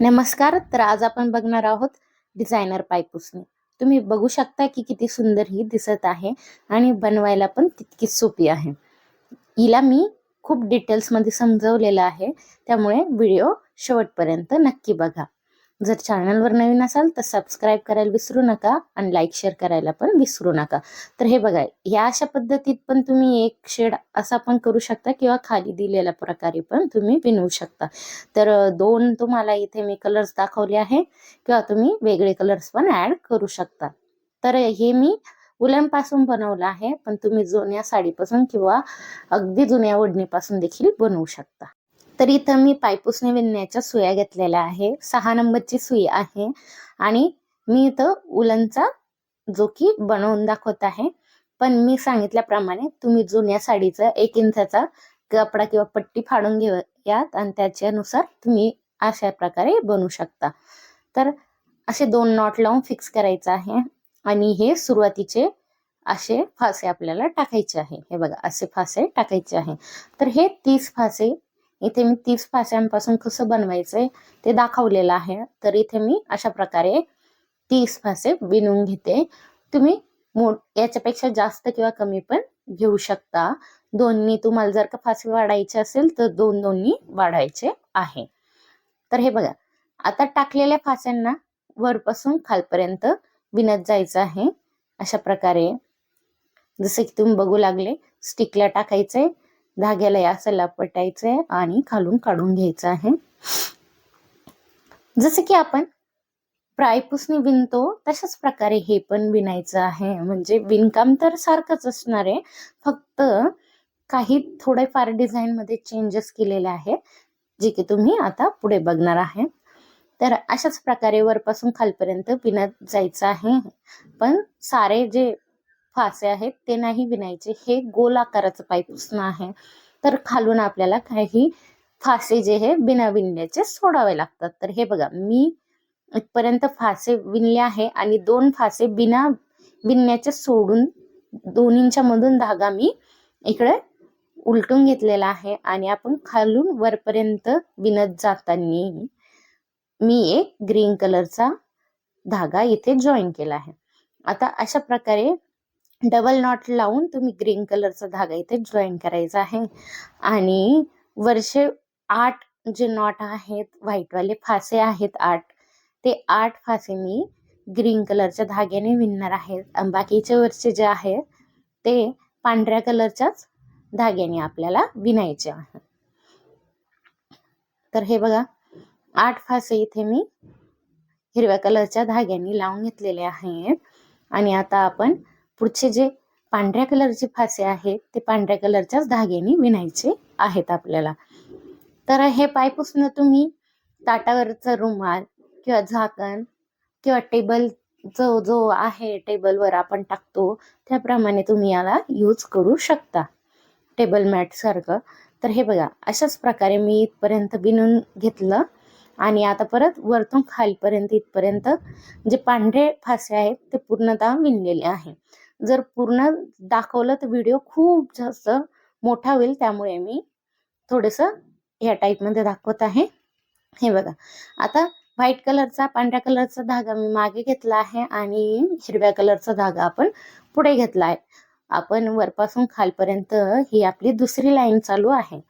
नमस्कार तर आज आपण बघणार आहोत डिझायनर पायपुसणी. तुम्ही बघू शकता की किती सुंदर ही दिसत आहे आणि बनवायला पण तितकीच सोपी आहे. हिला मी खूप डिटेल्समध्ये समजवलेलं आहे त्यामुळे व्हिडिओ शेवटपर्यंत नक्की बघा. जर चॅनलवर नवीन असाल तर सबस्क्राईब करायला विसरू नका आणि लाईक शेअर करायला पण विसरू नका. तर हे बघा या अशा पद्धतीत पण तुम्ही एक शेड असा पण करू शकता किंवा खाली दिलेल्या प्रकारे पण तुम्ही विणू शकता. तर दोन तुम्हाला इथे मी कलर्स दाखवले आहे किंवा तुम्ही वेगळे कलर्स पण ऍड करू शकता. तर हे मी उलन बनवलं आहे पण तुम्ही जुन्या साडीपासून किंवा अगदी जुन्या ओढणीपासून देखील बनवू शकता. तर इथं मी पायपुसणे विणण्याच्या सुया घेतलेल्या आहे. सहा नंबरची सुई आहे. आणि मी इथं उलनचा जो की बनवून दाखवत आहे. पण मी सांगितल्याप्रमाणे तुम्ही जुन्या साडीचा एक इंचाचा कपडा किंवा पट्टी फाडून घेऊयात आणि त्याच्यानुसार तुम्ही अशा प्रकारे बनवू शकता. तर असे दोन नॉट लावून फिक्स करायचं आहे. आणि हे सुरुवातीचे असे फासे आपल्याला टाकायचे आहे. हे बघा असे फासे टाकायचे आहे. तर हे तीस फासे इथे मी तीस फास्यांपासून कसं बनवायचंय ते दाखवलेलं आहे. तर इथे मी अशा प्रकारे तीस फासे विणून घेते. तुम्ही मोठ याच्यापेक्षा जास्त किंवा कमी पण घेऊ शकता. दोन्ही तुम्हाला जर का फासे वाढायचे असेल तर दोन दोन्ही वाढायचे आहे. तर हे बघा आता टाकलेल्या फास्यांना वरपासून खालपर्यंत विणत जायचं आहे. अशा प्रकारे जसं की तुम्ही बघू लागले स्टिकला टाकायचंय. धाग्याला या असं लपटायचंय आणि खालून काढून घ्यायचं आहे. जसं की आपण प्रायपूसनी विणतो तशाच प्रकारे हे पण विणायचं आहे. म्हणजे विणकाम तर सारखंच असणार आहे. फक्त काही थोडेफार डिझाईन मध्ये चेंजेस केलेले आहेत जे की तुम्ही आता पुढे बघणार आहे. तर अशाच प्रकारे वरपासून खालपर्यंत विणत जायचं आहे. पण सारे जे फासे आहेत ते नाही विणायचे. हे गोल आकाराचं पायपुसणं आहे. तर खालून आपल्याला काही फासे जे हे बिना विणण्याचे सोडावे लागतात. तर हे बघा मी इथपर्यंत फासे विणले आहे आणि दोन फासे बिना विणण्याचे सोडून दोन्हींच्या मधून धागा मी इकडे उलटून घेतलेला आहे आणि आपण खालून वरपर्यंत विणत जाताना मी एक ग्रीन कलरचा धागा इथे जॉईन केला आहे. आता अशा प्रकारे डबल नॉट लावून तुम्ही ग्रीन कलरचा धागा इथे जॉईन करायचा आहे. आणि वर्षे आठ जे नॉट आहेत व्हाईटवाले फासे आहेत आठ ते आठ फासे मी ग्रीन कलरच्या धाग्याने विणणार आहे. बाकीचे वरचे जे आहेत ते पांढऱ्या कलरच्याच धाग्याने आपल्याला विणायचे आहे. तर हे बघा आठ फासे इथे मी हिरव्या कलरच्या धाग्याने लावून घेतलेले आहेत. आणि आता आपण पुढचे जे पांढऱ्या कलरचे फासे आहेत ते पांढऱ्या कलरच्याच धाग्याने विणायचे आहेत आपल्याला. तर हे पायपुसणं तुम्ही ताटावरचा रुमाल किंवा झाकण किंवा टेबल जो जो आहे टेबलवर आपण टाकतो त्याप्रमाणे तुम्ही याला यूज करू शकता. टेबल मॅट सारखं. तर हे बघा अशाच प्रकारे मी इथपर्यंत बिनून घेतलं आणि आता परत वरतून खालपर्यंत इथपर्यंत जे पांढरे फासे आहेत ते पूर्णतः विणलेले आहे. जर पूर्ण दाखवलं तर व्हिडिओ खूप जास्त मोठा होईल. त्यामुळे मी थोडस या टाईपमध्ये दाखवत आहे. हे बघा. आता व्हाईट कलरचा पांढऱ्या कलरचा धागा मी मागे घेतला आहे आणि हिरव्या कलरचा धागा आपण पुढे घेतला आहे. आपण वरपासून खालपर्यंत ही आपली दुसरी लाईन चालू आहे.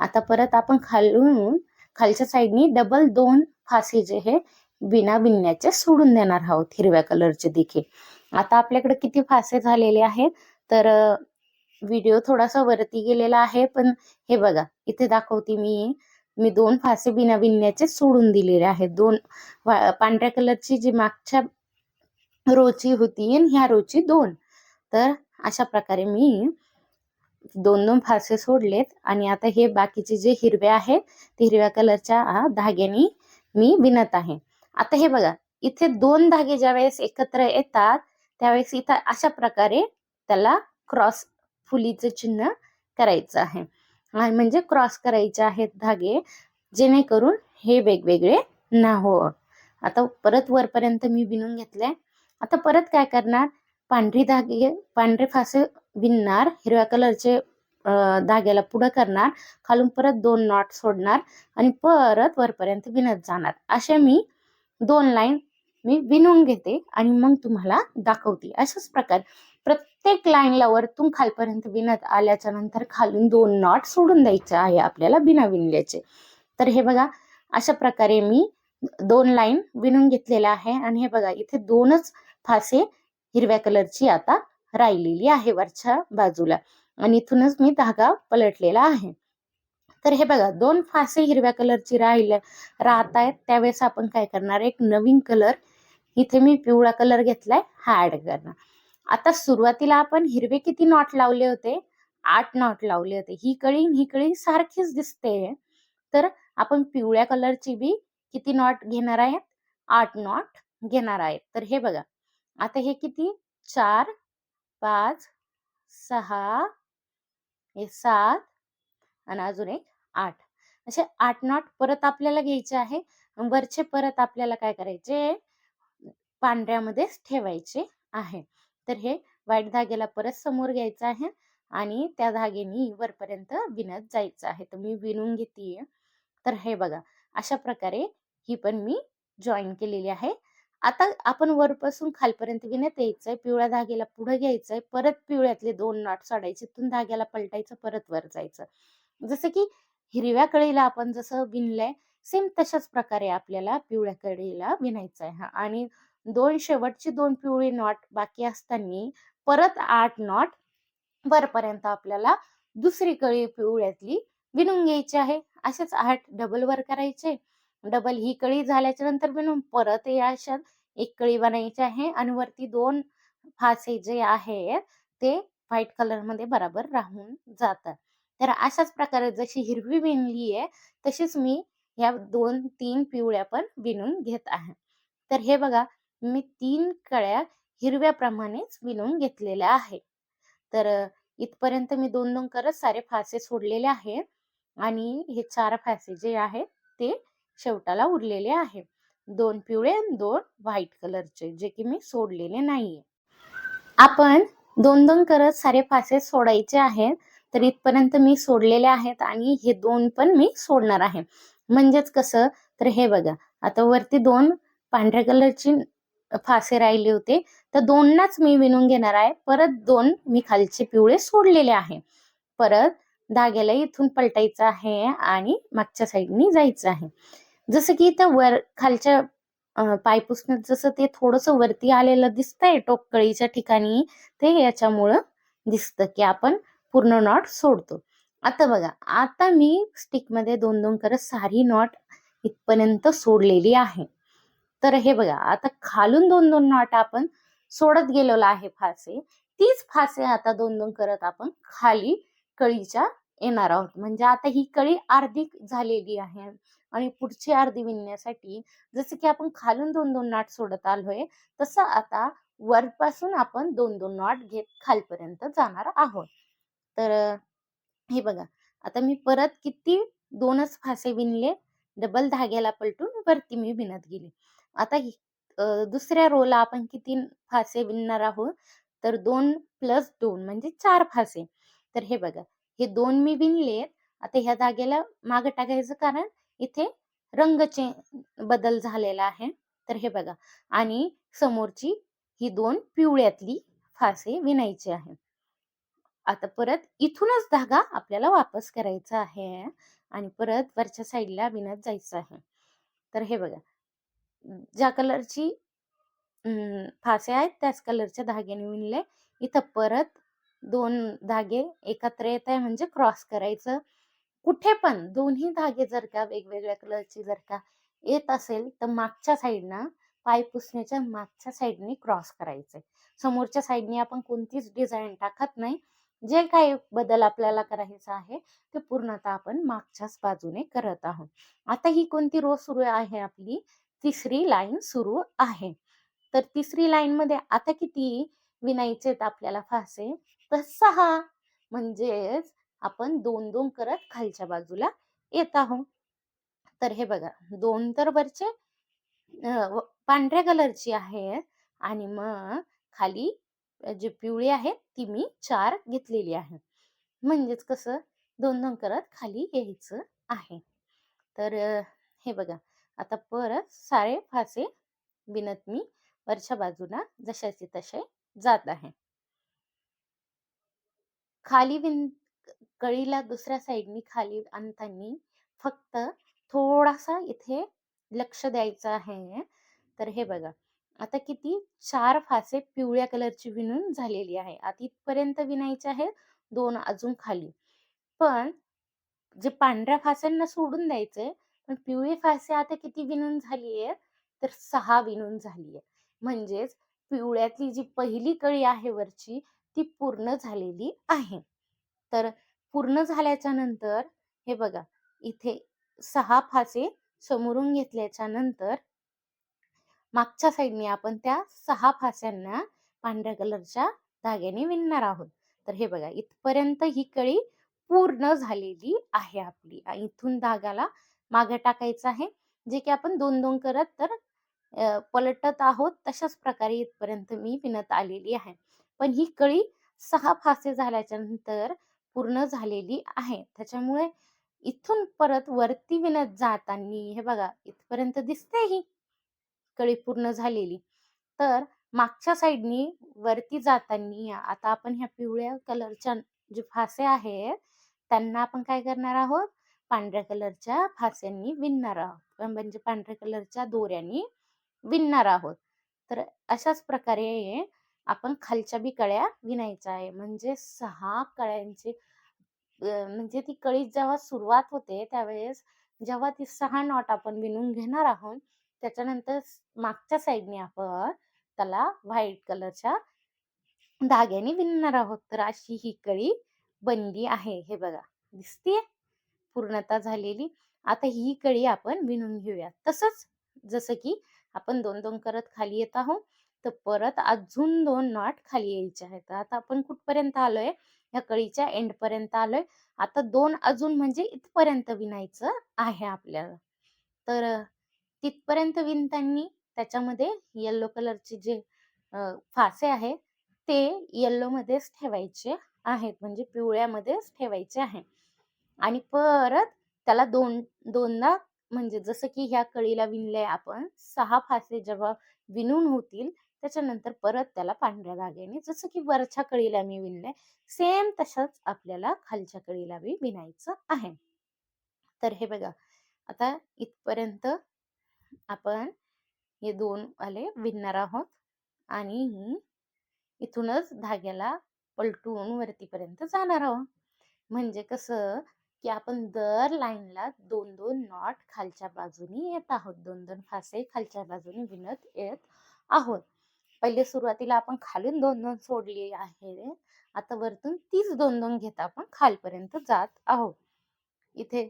आता परत आपण खालून खालच्या साईडनी डबल दोन फासे जे हे बिना बिनण्याचे सोडून देणार आहोत हिरव्या कलरचे देखील. आता आपल्याकडे किती फासे झालेले आहेत? तर व्हिडिओ थोडासा वरती गेलेला आहे पण हे बघा इथे दाखवते मी. मी दोन फासे बिना बिनण्याचे सोडून दिलेले आहेत. दोन पांढऱ्या कलरची जी मागच्या रोची होती आणि ह्या रोची दोन. तर अशा प्रकारे मी दोन दोन फासे सोडलेत आणि आता हे बाकीचे जे हिरवे आहेत ते हिरव्या कलरच्या धाग्याने मी विणत आहे. आता हे बघा इथे दोन धागे ज्या वेळेस एकत्र येतात त्यावेळेस इथं अशा प्रकारे त्याला क्रॉस फुलीचं चिन्ह करायचं आहे. म्हणजे क्रॉस करायचे आहेत धागे जेणेकरून हे वेगवेगळे ना हो आता परत वरपर्यंत मी विणून घेतलंय. आता परत काय करणार? पांढरी धागे पांढरे फासे विणणार हिरव्या कलरचे धाग्याला पुढं करणार खालून परत दोन नॉट सोडणार आणि परत वरपर्यंत विणत जाणार. अशा मी दोन लाईन मी विणून घेते आणि मग तुम्हाला दाखवते. अशाच प्रकारे प्रत्येक लाईनला वरतून खालपर्यंत विणत आल्याच्यानंतर खालून दोन नॉट सोडून द्यायचे आहे आपल्याला बिना विणल्याचे तर हे बघा अशा प्रकारे मी दोन लाईन विणून घेतलेल्या आहे आणि हे बघा इथे दोनच फासे हिरव्या कलरची आता राहिलेली आहे वरच्या बाजूला आणि इथूनच मी धागा पलटलेला आहे. तर हे बघा दोन फासे हिरव्या कलरची राहिले राहत आहेत त्यावेळेस आपण काय करणार? एक नवीन कलर इथे मी पिवळा कलर घेतलाय हा ऍड करणार. आता सुरुवातीला आपण हिरवे किती नॉट लावले होते? आठ नॉट लावले होते. ही कळी ही कळी सारखीच दिसते. तर आपण पिवळ्या कलरची बी किती नॉट घेणार आहेत? आठ नॉट घेणार आहेत. तर हे बघा. आता हे किती? चार पाच सहा हे सात आणि अजून एक आठ. असे आठ नॉट परत आपल्याला घ्यायचे आहे. वरचे परत आपल्याला काय करायचे? पांढऱ्यामध्येच ठेवायचे आहे. तर हे वाईट धाग्याला परत समोर घ्यायचं आहे आणि त्या धाग्यानी वरपर्यंत विणत जायचं आहे. तर मी विणून घेते तर हे बघा अशा प्रकारे ही पण मी जॉईन केलेली आहे. आता आपण वरपासून खालपर्यंत विणत यायचंय पिवळ्या धाग्याला पुढे घ्यायचंय परत पिवळ्यातले दोन नॉट सोडायचे तिथून धाग्याला पलटायचं परत वर जायचं. जसं की हिरव्या कळीला आपण जसं विणलंय सेम तशाच प्रकारे आपल्याला पिवळ्या कळीला विणायचं आहे आणि दोन शेवटची दोन पिवळी नॉट बाकी असताना परत आठ नॉट वरपर्यंत आपल्याला दुसरी कळी पिवळ्यातली विणून घ्यायची आहे. असेच आठ डबल वर करायचे. डबल ही कळी झाल्याच्यानंतर विणून परत या अशा एक कळी बनायची आहे आणि वरती दोन फासे जे आहेत ते व्हाईट कलरमध्ये बराबर राहून जातात. तर अशाच प्रकारे जशी हिरवी विणली आहे तशीच मी या दोन तीन पिवळ्या पण विणून घेत आहे. तर हे बघा मी तीन कळ्या हिरव्याप्रमाणेच विणून घेतलेल्या आहे तर इथपर्यंत मी दोन दोन करत सारे फासे सोडलेले आहेत आणि हे चार फासे जे आहेत ते शेवटाला उरलेले आहे दोन पिवळे आणि दोन व्हाईट कलरचे जे की मी सोडलेले नाहीये. आपण दोन दोन करत सारे फासे सोडायचे आहेत तर इथपर्यंत मी सोडलेले आहेत आणि हे दोन पण मी सोडणार आहे. म्हणजेच कसं? तर हे बघा आता वरती दोन पांढऱ्या कलरची फासे राहिले होते. तर दोननाच मी विणून घेणार आहे. परत दोन मी खालचे पिवळे सोडलेले आहे. परत धाग्याला इथून पलटायचं आहे आणि मागच्या साईडनी जायचं आहे. जसं की इथं वर खालच्या पायपुसन जसं ते थोडस वरती आलेलं दिसतंय टोकळीच्या ठिकाणी ते याच्यामुळं दिसतं की आपण पूर्ण नॉट सोडतो. आता बघा आता मी स्टिकमध्ये दोन दोन करत सारी नॉट इथपर्यंत सोडलेली आहे. तर हे बघा आता खालून दोन दोन नॉट आपण सोडत गेलेलो आहे फासे. तीच फासे आता दोन दोन करत आपण खाली कळीच्या येणार आहोत. म्हणजे आता ही कळी अर्धी झालेली आहे आणि पुढची अर्धी विणण्यासाठी जसं की आपण खालून दोन दोन नॉट सोडत आलोय तसं आता वरपासून आपण दोन दोन नॉट घेत खालपर्यंत जाणार आहोत. तर हे बघा आता मी परत किती दोनच फासे विणले? डबल धाग्याला पलटून वरती मी विणत गेली. आता दुसऱ्या रोला आपण किती फासे विणणार आहोत? तर दोन प्लस दोन म्हणजे चार फासे तर हे बघा हे दोन मी विणले आता ह्या धाग्याला मागे टाकायचं कारण इथे रंगचे बदल झालेला आहे. तर हे बघा आणि समोरची ही दोन पिवळ्यातली फासे विणायची आहे. आता परत इथूनच धागा आपल्याला वापस करायचा आहे. आणि परत वरच्या साईडला विणत जायचं आहे. तर हे बघा ज्या कलरची फासे आहेत त्याच कलरच्या धाग्याने विणले इथं परत दोन धागे एकत्र येत आहे म्हणजे क्रॉस करायचं. कुठे पण दोन्ही धागे जर का वेगवेगळ्या कलरची जर का येत असेल तर मागच्या साईडनं पाय पुसण्याच्या मागच्या साईडने क्रॉस करायचंय. समोरच्या साईडने आपण कोणतीच डिझाईन टाकत नाही. जे काही बदल आपल्याला करायचा आहे ते पूर्णतः आपण मागच्याच बाजूने करत आहोत. आता ही कोणती रो सुरू आहे आपली? तिसरी लाईन सुरू आहे. तर तिसरी लाईन मध्ये आता किती विनायचे आपल्याला फासे तर सहा म्हणजेच आपण दोन दोन करत खालच्या बाजूला येत आहोत. तर हे बघा दोन तर वरचे पांढऱ्या कलरची आहे आणि मग खाली जी पिवळी आहे ती मी चार घेतलेली आहे. म्हणजेच कसं दोन दोन करत खाली यायचं आहे. तर हे बघा आता परत सारे फासे बिनत मी वरच्या बाजूला जशाचे तसे जात आहे. खाली विन कळीला दुसऱ्या साईडनी खाली आणताना फक्त थोडासा इथे लक्ष द्यायचं आहे. तर हे बघा आता किती चार फासे पिवळ्या कलरची विणून झालेली आहे. आता इथपर्यंत विणायचे आहे दोन अजून खाली. पण जे पांढऱ्या फास्यांना सोडून द्यायचे पण पिवळी फासे आता किती विणून झाली आहे तर सहा विणून झाली आहे म्हणजेच पिवळ्यातली जी पहिली कळी आहे वरची ती पूर्ण झालेली आहे. तर पूर्ण झाल्याच्यानंतर हे बघा इथे सहा फासे समोरून घेतल्याच्या नंतर मागच्या साईडने आपण त्या सहा फास्यांना पांढऱ्या कलरच्या धाग्याने विणणार आहोत. तर हे बघा इथपर्यंत ही कळी पूर्ण झालेली आहे आपली. इथून धागाला मागे टाकायचं आहे. जे की आपण दोन दोन करत तर पलटत आहोत तशाच प्रकारे इथपर्यंत मी विणत आलेली आहे. पण ही कळी सहा फासे झाल्याच्यानंतर पूर्ण झालेली आहे. त्याच्यामुळे इथून परत वरती विणत जाताना हे बघा इथपर्यंत दिसते ही. कळी पूर्ण झालेली. तर मागच्या साईडनी वरती जाताना आता आपण ह्या पिवळ्या कलरच्या जे फासे आहेत त्यांना आपण काय करणार आहोत? पांढऱ्या कलरच्या फास्यांनी विणणार आहोत. म्हणजे पांढऱ्या कलरच्या दोऱ्यांनी विणणार आहोत. तर अशाच प्रकारे आपण खालच्या बी कळ्या विणायच्या आहे. म्हणजे सहा कळ्यांचे म्हणजे ती कळी जेव्हा सुरुवात होते त्यावेळेस जेव्हा ती सहा नॉट आपण विणून घेणार आहोत त्याच्यानंतर मागच्या साईडने आपण त्याला व्हाईट कलरच्या धाग्याने विणणार आहोत. तर अशी ही कळी बनली आहे. हे बघा दिसतीये? पूर्णता झालेली. आता ही कळी आपण विणून घेऊया. तसंच जसं की आपण दोन दोन करत खाली येत आहोत तर परत अजून दोन नॉट खाली यायचे आहेत. आता आपण कुठपर्यंत आलोय? या कळीच्या एंड पर्यंत आलोय. आता दोन अजून म्हणजे इथपर्यंत विणायचं आहे आपल्याला. तर तिथपर्यंत विणताना त्याच्यामध्ये येल्लो कलरचे जे फासे आहेत ते येल्लो मध्येच ठेवायचे आहेत. म्हणजे पिवळ्यामध्येच ठेवायचे आहे आणि परत त्याला दोन दोनदा म्हणजे जसं की ह्या कळीला विणलंय आपण सहा फासे जेव्हा विणून होतील त्याच्यानंतर परत त्याला पांढऱ्या धाग्याने जसं की वरच्या कळीला मी विणलंय सेम तसंच आपल्याला खालच्या कळीला बी विणायचं आहे. तर हे बघा आता इथपर्यंत आपण हे दोन वाले विणणार आहोत. आणि इथूनच धाग्याला पलटून वरतीपर्यंत जाणार आहोत. म्हणजे कसं की आपण दर लाईनला दोन दोन नॉट खालच्या बाजूनी येत आहोत. दोन दोन फासे खालच्या बाजूने विणत येत आहोत. पहिले सुरुवातीला आपण खालून दोन दोन सोडली आहे. आता वरतून तीच दोन दोन घेत आपण खालपर्यंत जात आहोत. इथे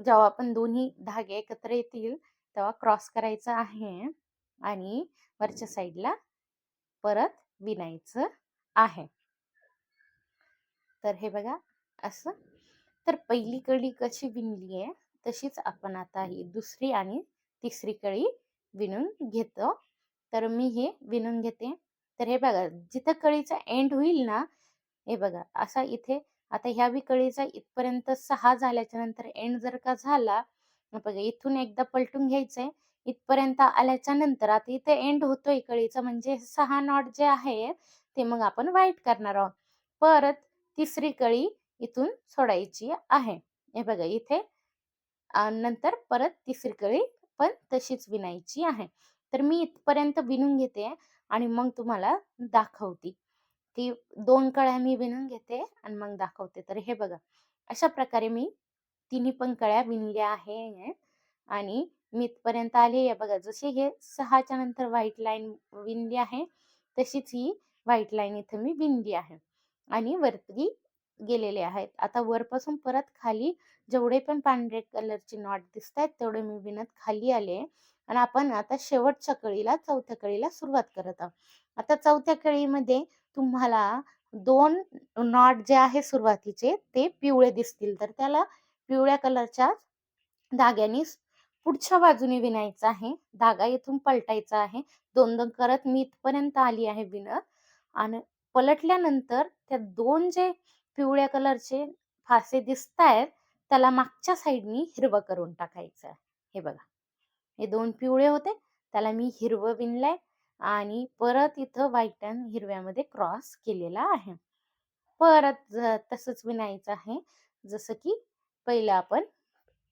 जेव्हा आपण दोन्ही धागे एकत्र येतील तेव्हा क्रॉस करायचा आहे आणि वरच्या साईडला परत विणायचं आहे. तर हे बघा असं. तर पहिली कळी कशी विणली आहे तशीच आपण आता ही दुसरी आणि तिसरी कळी विणून घेतो. तर मी हे विणून घेते. तर हे बघा जिथं कळीचा एंड होईल ना हे बघा असा इथे आता ह्या बी कळीचा इथपर्यंत सहा झाल्याच्यानंतर एंड जर का झाला बघा इथून एकदा पलटून घ्यायचंय. इथपर्यंत आल्याच्यानंतर आता इथे एंड होतोय कळीचा म्हणजे सहा नॉट जे आहे ते मग आपण वाईट करणार आहोत. परत तिसरी कळी इथून सोडायची आहे. हे बघा इथे नंतर परत तिसरी कळी पण तशीच विणायची आहे. तर मी इथपर्यंत विणून घेते आणि मग तुम्हाला दाखवते. की दोन कळ्या मी विणून घेते आणि मग दाखवते. तर हे बघा अशा प्रकारे मी तिन्ही पण कळ्या विणल्या आहे. आणि मी इथपर्यंत आले आहे. बघा जसे हे सहाच्या नंतर व्हाईट लाईन विणली आहे तशीच ही व्हाईट लाईन इथे मी विणली आहे. आणि वरती गेलेले आहेत. आता वरपासून परत खाली जेवढे पण पांढरे कलरचे नॉट दिसत आहेत तेवढे मी विणत खाली आले आणि आपण आता शेवटच्या कळीला चौथ्या कळीला सुरुवात करत आहोत. आता चौथ्या कळीमध्ये तुम्हाला दोन नॉट जे आहे सुरुवातीचे ते पिवळे दिसतील. तर त्याला पिवळ्या कलरच्या धाग्याने पुढच्या बाजूने विणायचा आहे. धागा इथून पलटायचा आहे. दोन दोन करत मी इथपर्यंत आली आहे विणत आणि पलटल्यानंतर त्या दोन जे पिवळ्या कलरचे फासे दिसतायत त्याला मागच्या साईडनी हिरवं करून टाकायचं आहे. हे बघा. हे दोन पिवळे होते. त्याला मी हिरवं विणलंय आणि परत इथं व्हाईट आणि हिरव्यामध्ये क्रॉस केलेला आहे. परत ज- तसंच विणायचं आहे. जसं की पहिल्या आपण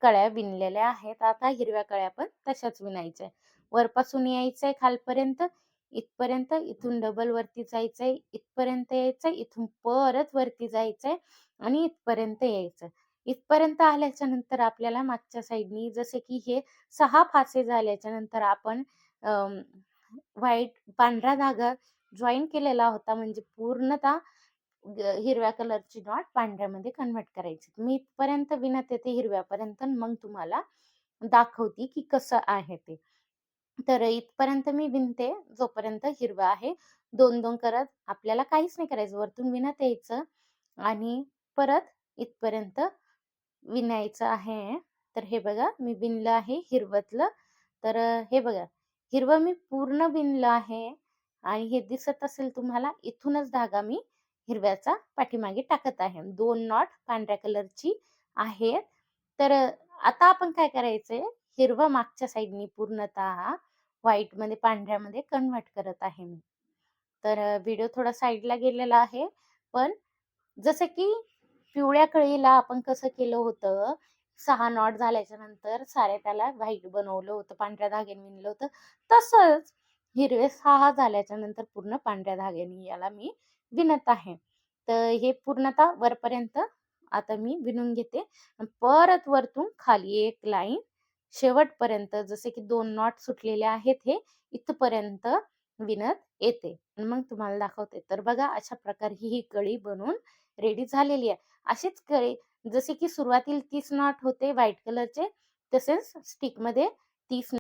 कळ्या विणलेल्या आहेत. आता हिरव्या कळ्या पण तशाच विणायच्या वरपासून यायचंय खालपर्यंत इथपर्यंत इथून डबल वरती जायचंय इथपर्यंत यायचंय इथून परत वरती जायचंय आणि इथपर्यंत यायचं इथपर्यंत आल्याच्यानंतर आपल्याला मागच्या साईडनी जसे की हे सहा फासे झाल्याच्यानंतर आपण व्हाईट पांढरा धागा जॉईन केलेला होता. म्हणजे पूर्णतः हिरव्या कलरची नॉट पांढऱ्यामध्ये कन्वर्ट करायची. मी इथपर्यंत विणत येते हिरव्यापर्यंत मग तुम्हाला दाखवते की कसं आहे ते. तर इथपर्यंत मी विणते जोपर्यंत हिरवा आहे दोन दोन करत आपल्याला काहीच नाही करायचं. वरतून विणत यायचं आणि परत इथपर्यंत विणायचं आहे. तर हे बघा मी विणलं आहे हिरवतलं. तर हे बघा हिरवं मी पूर्ण विणलं आहे आणि हे दिसत असेल तुम्हाला इथूनच धागा मी हिरव्याचा पाठीमागे टाकत आहे. दोन नॉट पांढऱ्या कलरची आहेत. तर आता आपण काय करायचंय? हिरवं मागच्या साईडनी पूर्णतः व्हाईटमध्ये पांढऱ्यामध्ये कन्व्हर्ट करत आहे मी. तर व्हिडिओ थोडा साईडला गेलेला आहे. पण जसं की पिवळ्या कळीला आपण कसं केलं होतं? सहा नॉट झाल्याच्यानंतर साऱ्या त्याला व्हाईट बनवलं होतं पांढऱ्या धाग्याने विणलं होतं. तसंच हिरवे सहा झाल्याच्यानंतर पूर्ण पांढऱ्या धाग्याने याला मी विणत आहे. तर हे पूर्णतः वरपर्यंत आता मी विणून घेते. परत वरतून खाली एक लाईन शेवटपर्यंत जसे की दोन नॉट सुटलेले आहेत हे इथपर्यंत विणत येते. मग तुम्हाला दाखवते. तर बघा अशा प्रकारे ही ही कळी बनवून रेडी झालेली आहे. अशीच कळी जसे की सुरुवातीला तीस नॉट होते व्हाईट कलरचे तसेच स्टिकमध्ये तीस